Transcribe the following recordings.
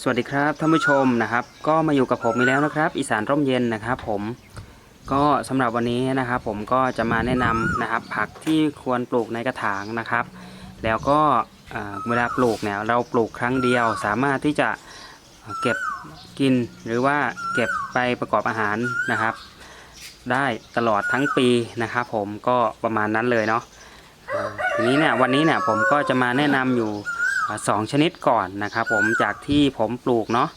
สวัสดีครับท่านผู้ชมนะครับ ก็มาอยู่กับผมอีกแล้วนะครับ อีสานร่มเย็นนะครับผมก็สำหรับวันนี้นะครับ ผมก็จะมาแนะนำนะครับ ผักที่ควรปลูกในกระถางนะครับ แล้วก็เวลาปลูกเนี่ยเราปลูกครั้งเดียว สามารถที่จะเก็บกินหรือว่าเก็บไปประกอบอาหารนะครับ ได้ตลอดทั้งปีนะครับ ผมก็ประมาณนั้นเลยเนาะทีนี้เนี่ยวันนี้เนี่ยผมก็จะมาแนะนำอยู่ สองชนิดก่อนนะครับ ผมจากที่ผมปลูกเนาะ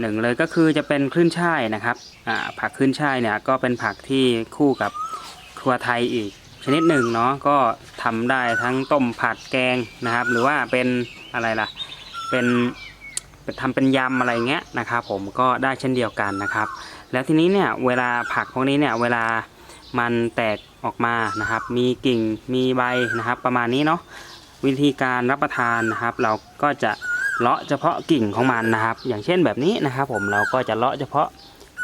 หนึ่งเลยก็คือจะเป็นคลื่นช่ายนะครับผักคลื่นช่ายเนี่ยก็เป็นผักที่คู่กับครัวไทยอีกชนิดหนึ่งเนาะก็ทำได้ทั้งต้มผัดแกงนะครับ หรือว่าเป็นอะไรล่ะเป็นเป็นทำเป็นยำอะไรเงี้ยนะครับ ผมก็ได้เช่นเดียวกันนะครับ แล้วทีนี้เนี่ยเวลาผักพวกนี้เนี่ยเวลามันแตกออกมานะครับ มีกิ่งมีใบนะครับ ประมาณนี้เนาะ วิธีการรับประทานนะครับ เราก็จะเลาะเฉพาะกิ่งของมันนะครับ อย่างเช่นแบบนี้นะครับผมเราก็จะเลาะเฉพาะ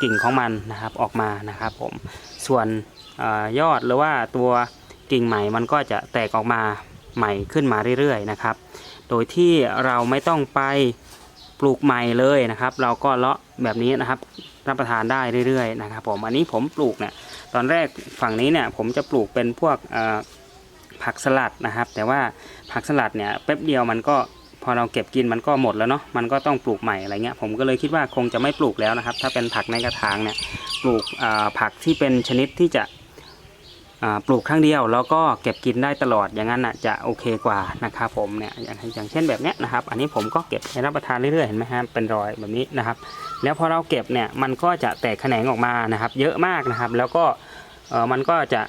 กิ่งของมันนะครับออกมานะครับผมส่วนออยอดหรือว่าตัวกิ่งใหม่มันก็จะแตกออกมาใหม่ขึ้นมาเรื่อยๆนะครับ โดยที่เราไม่ต้องไปปลูกใหม่เลยนะครับ เราก็เลาะแบบนี้นะครับรับประทานได้เรื่อยๆนะครับ ผมอันนี้ผมปลูกเนี่ยตอนแรกฝั่งนี้เนี่ยผมจะปลูกเป็นพวกอ ผักสลัดนะครับ แต่ว่าผักสลัดเนี่ยแป๊บเดียวมันก็พอเราเก็บกินมันก็หมดแล้วเนาะมันก็ต้องปลูกใหม่อะไรเงี้ยผมก็เลยคิดว่าคงจะไม่ปลูกแล้วนะครับ ถ้าเป็นผักในกระถางเนี่ยปลูกผักที่เป็นชนิดที่จะปลูกครั้งเดียว แล้วก็เก็บกินได้ตลอดอย่างนั้นน่ะจะโอเคกว่านะครับผมเนี่ยอย่างอย่างเช่นแบบเนี้ยนะครับ อันนี้ผมก็เก็บให้รับประทานเรื่อยๆเห็นไหมฮะเป็นรอยแบบนี้นะครับ แล้วพอเราเก็บเนี่ยมันก็จะแตกแขนงออกมานะครับ เยอะมากนะครับ แล้วก็มันก็จะ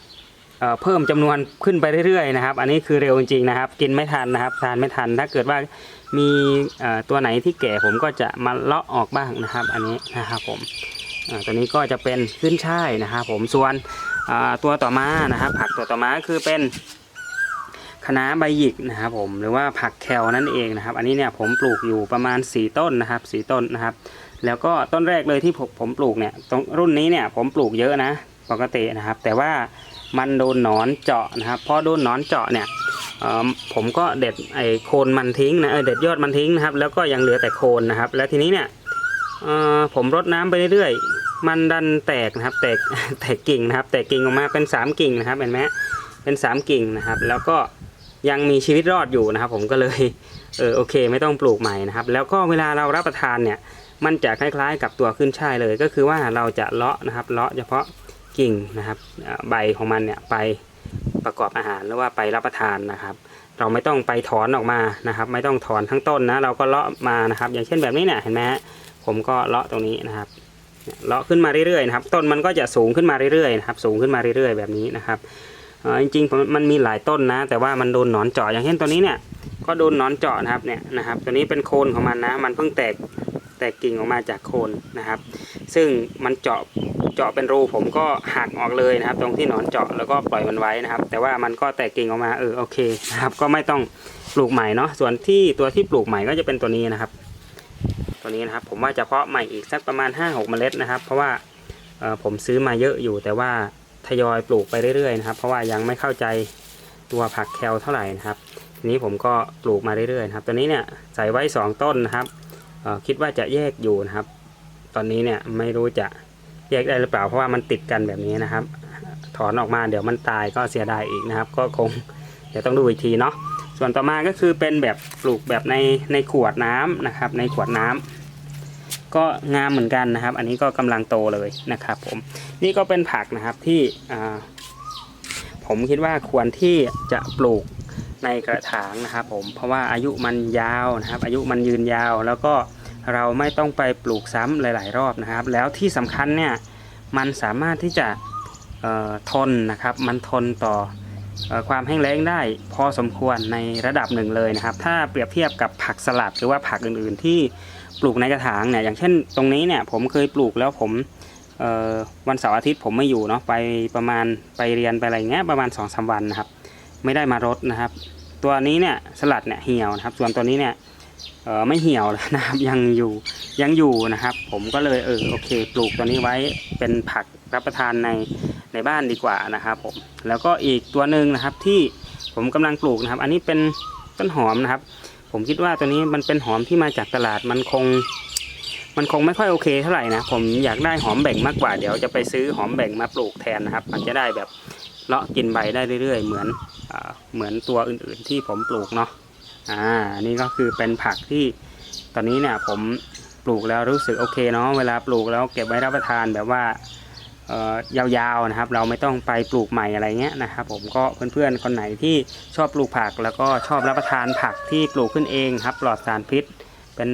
เพิ่มจำนวนขึ้นไปเรื่อยๆนะครับ อันนี้คือเร็วจริงๆนะครับ กินไม่ทันนะครับ ทานไม่ทัน ถ้าเกิดว่ามีตัวไหนที่แก่ผมก็จะมาเลาะออกบ้างนะครับ อันนี้นะครับผมตัวนี้ก็จะเป็นขึ้นช่ายนะครับผม ส่วนตัวต่อมานะครับ ผักตัวต่อมาคือเป็นคะน้าใบหยิกนะครับผมหรือว่าผักแคลนั่นเองนะครับ อันนี้เนี่ยผมปลูกอยู่ประมาณ 4 ต้นนะครับ4ต้นนะครับ แล้วก็ต้นแรกเลยที่ผมผมปลูกเนี่ยตรงรุ่นนี้เนี่ยผมปลูกเยอะนะปกตินะครับ แต่ว่า มันโดนหนอนเจาะนะครับพอโดนหนอนเจาะเนี่ยผมก็เด็ดไอ้โคนมันทิ้งนะเเด็ดยอดมันทิ้งนะครับ แล้วก็ยังเหลือแต่โคนนะครับ แล้วทีนี้เนี่ยผมรดน้ำไปเรื่อยๆ มันดันแตกนะครับ แตกแตกกิ่งนะครับ แตกกิ่งออกมาเป็นสามกิ่งนะครับเห็นไหมเป็นสามกิ่งนะครับ แล้วก็ยังมีชีวิตรอดอยู่นะครับ ผมก็เลยเออโอเค ไม่ต้องปลูกใหม่นะครับ แล้วก็เวลาเรารับประทานเนี่ยมันจะคล้ายๆ กับตัวขึ้นช่ายเลย ก็คือว่าเราจะเลาะนะครับเลาะเฉพาะ กิ่งนะครับใบของมันเนี่ยไปประกอบอาหารหรือว่าไปรับประทานนะครับ เราไม่ต้องไปถอนออกมานะครับ ไม่ต้องถอนทั้งต้นนะ เราก็เลาะมานะครับ อย่างเช่นแบบนี้เนี่ยเห็นไหมฮะผมก็เลาะตรงนี้นะครับเลาะขึ้นมาเรื่อยๆนะครับ ต้นมันก็จะสูงขึ้นมาเรื่อยๆนะครับ สูงขึ้นมาเรื่อยๆ แบบนี้นะครับจริงๆมมันมีหลายต้นนะ แต่ว่ามันโดนหนอนเจาะอย่างเช่นตัวนี้เนี่ยก็โดนหนอนเจาะนะครับเนี่ยนะครับ ตัวนี้เป็นโคนของมันนะ มันเพิ่งแตกแตกกิ่งออกมาจากโคนนะครับ ซึ่งมันเจาะ เจาะเป็นรูผมก็หักออกเลยนะครับ ตรงที่หนอนเจาะแล้วก็ปล่อยมันไว้นะครับ แต่ว่ามันก็แตกกิ่งออกมาเออโอเคนะครับก็ไม่ต้องปลูกใหม่เนาะส่วนที่ตัวที่ปลูกใหม่ก็จะเป็นตัวนี้นะครับ ตัวนี้นะครับผมว่าจะเพาะใหม่อีกสักประมาณ 5-6เมล็ดนะครับ เพราะว่าเออผมซื้อมาเยอะอยู่ แต่ว่าทยอยปลูกไปเรื่อยๆนะครับ เพราะว่ายังไม่เข้าใจตัวผักแคลเท่าไหร่นะครับทีนี้ผมก็ปลูกมาเรื่อยๆนะครับตัวนี้เนี่ยใส่ไว้ 2 ต้นนะครับคิดว่าจะแยกอยู่นะครับ ตอนนี้เนี่ยไม่รู้จะ แยกได้หรือเปล่าเพราะว่ามันติดกันแบบนี้นะครับ ถอนออกมาเดี๋ยวมันตายก็เสียดายอีกนะครับ ก็คงเดี๋ยวต้องดูอีกทีเนาะส่วนต่อมาก็คือเป็นแบบปลูกแบบในในขวดน้ำนะครับ ในขวดน้ำก็งามเหมือนกันนะครับ อันนี้ก็กำลังโตเลยนะครับ ผมนี่ก็เป็นผักนะครับที่ผมคิดว่าควรที่จะปลูกในกระถางนะครับ ผมเพราะว่าอายุมันยาวนะครับ อายุมันยืนยาวแล้วก็ เราไม่ต้องไปปลูกซ้ำหลาย ๆ รอบนะครับ แล้วที่สำคัญเนี่ยมันสามารถที่จะทนนะครับ มันทนต่ออความแห้งแล้งได้พอสมควรในระดับหนึ่งเลยนะครับ ถ้าเปรียบเทียบกับผักสลัดหรือว่าผักอื่น ๆ ที่ปลูกในกระถางเนี่ยอย่างเช่นตรงนี้เนี่ยผมเคยปลูกแล้วผมวันเสาร์อาทิตย์ผมไม่อยู่เนาะไปประมาณไปเรียนไปอะไรเงี้ยประมาณ2อสวันนะครับ ไม่ได้มารดนะครับ ตัวนี้เนี่ยสลัดเนี่ยเหี่ยวนะครับ ส่วนตัวนี้เนี่ย เออไม่เหี่ยวแล้วนะครับยังอยู่ยังอยู่นะครับ ผมก็เลยเออโอเค ปลูกตัวนี้ไว้เป็นผักรับประทานในในบ้านดีกว่านะครับผมแล้วก็อีกตัวหนึ่งนะครับที่ผมกำลังปลูกนะครับ อันนี้เป็นต้นหอมนะครับ ผมคิดว่าตัวนี้มันเป็นหอมที่มาจากตลาดมันคง มันคงไม่ค่อยโอเคเท่าไหร่นะผมอยากได้หอมแบ่งมากกว่าเดี๋ยวจะไปซื้อหอมแบ่งมาปลูกแทนนะครับ มันจะได้แบบเลาะกินใบได้เรื่อยๆ เหมือนอเหมือนตัวอื่นๆที่ผมปลูกเนาะ อ่านี่ก็คือเป็นผักที่ตอนนี้เนี่ยผมปลูกแล้วรู้สึกโอเคเนาะเวลาปลูกแล้วเก็บไว้รับประทานแบบว่าเอ่อยาวๆนะครับ เราไม่ต้องไปปลูกใหม่อะไรเงี้ยนะครับ ผมก็เพื่อนๆคนไหนที่ชอบปลูกผักแล้วก็ชอบรับประทานผักที่ปลูกขึ้นเองครับปลอดสารพิษ เป็น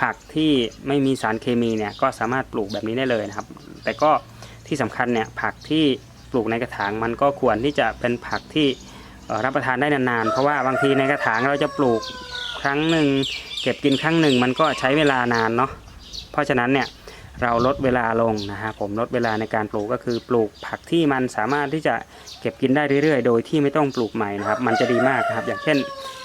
ผักที่ไม่มีสารเคมีเนี่ยก็สามารถปลูกแบบนี้ได้เลยนะครับ แต่ก็ที่สำคัญเนี่ยผักที่ปลูกในกระถางมันก็ควรที่จะเป็นผักที่ รับประทานได้นานๆ เพราะว่าบางทีในกระถางเราจะปลูกครั้งหนึ่งเก็บกินครั้งหนึ่งมันก็ใช้เวลานานเนาะเพราะฉะนั้นเนี่ยเราลดเวลาลงนะฮะผมลดเวลาในการปลูกก็คือปลูกผักที่มันสามารถที่จะเก็บกินได้เรื่อยๆ โดยที่ไม่ต้องปลูกใหม่นะครับ มันจะดีมากครับ อย่างเช่น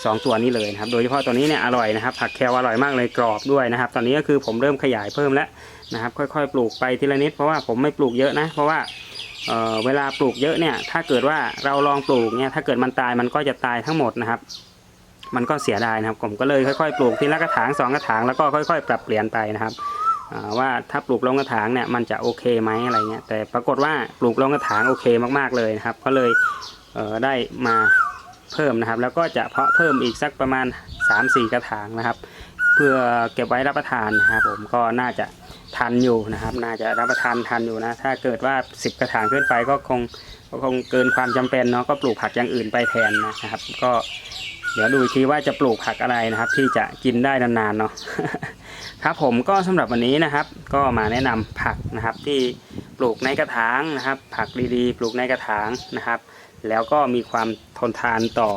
สองตัวนี้เลยนะครับ โดยเฉพาะตัวนี้เนี่ยอร่อยนะครับ ผักแคลอร่อยมากเลยกรอบด้วยนะครับ ตอนนี้ก็คือผมเริ่มขยายเพิ่มแล้วนะครับ ค่อยๆ ปลูกไปทีละนิดเพราะว่าผมไม่ปลูกเยอะนะ เพราะว่า เเวลาปลูกเยอะเนี่ยถ้าเกิดว่าเราลองปลูกเนี่ยถ้าเกิดมันตายมันก็จะตายทั้งหมดนะครับ มันก็เสียดายนะครับ ผมก็เลยค่อยๆปลูกทีละกระถางสองกระถางแล้วก็ค่อย ๆ ปรับเปลี่ยนไปนะครับว่าถ้าปลูกลงกระถางเนี่ยมันจะโอเคไหมอะไรเงี้ยแต่ปรากฏว่าปลูกลงกระถางโอเคมากๆเลยนะครับ ก็เลยเได้มาเพิ่มนะครับ แล้วก็จะเพาะเพิ่มอีกสักประมาณ 3-4 กระถางนะครับ เพื่อเก็บไว้รับประทานนะครับผมก็น่าจะ ทันอยู่นะครับ น่าจะรับประทานทันอยู่นะ ถ้าเกิดว่า 10 กระถางขึ้นไปก็คงก็คงเกินความจำเป็นเนาะก็ปลูกผักอย่างอื่นไปแทนนะครับ ก็เดี๋ยวดูทีว่าจะปลูกผักอะไรนะครับ ที่จะกินได้นานๆเนาะครับผมก็สำหรับวันนี้นะครับ ก็มาแนะนำผักนะครับที่ปลูกในกระถางนะครับ ผักดีๆ ปลูกในกระถางนะครับ แล้วก็มีความทนทานต่อ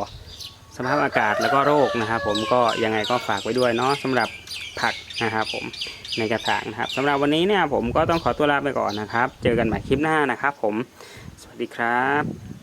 สภาพอากาศแล้วก็โรคนะครับ ผมก็ยังไงก็ฝากไว้ด้วยเนาะสำหรับผัก นะครับผมในกระถางนะครับสำหรับวันนี้เนี่ยผมก็ต้องขอตัวลาไปก่อนนะครับ เจอกันใหม่คลิปหน้านะครับผม สวัสดีครับ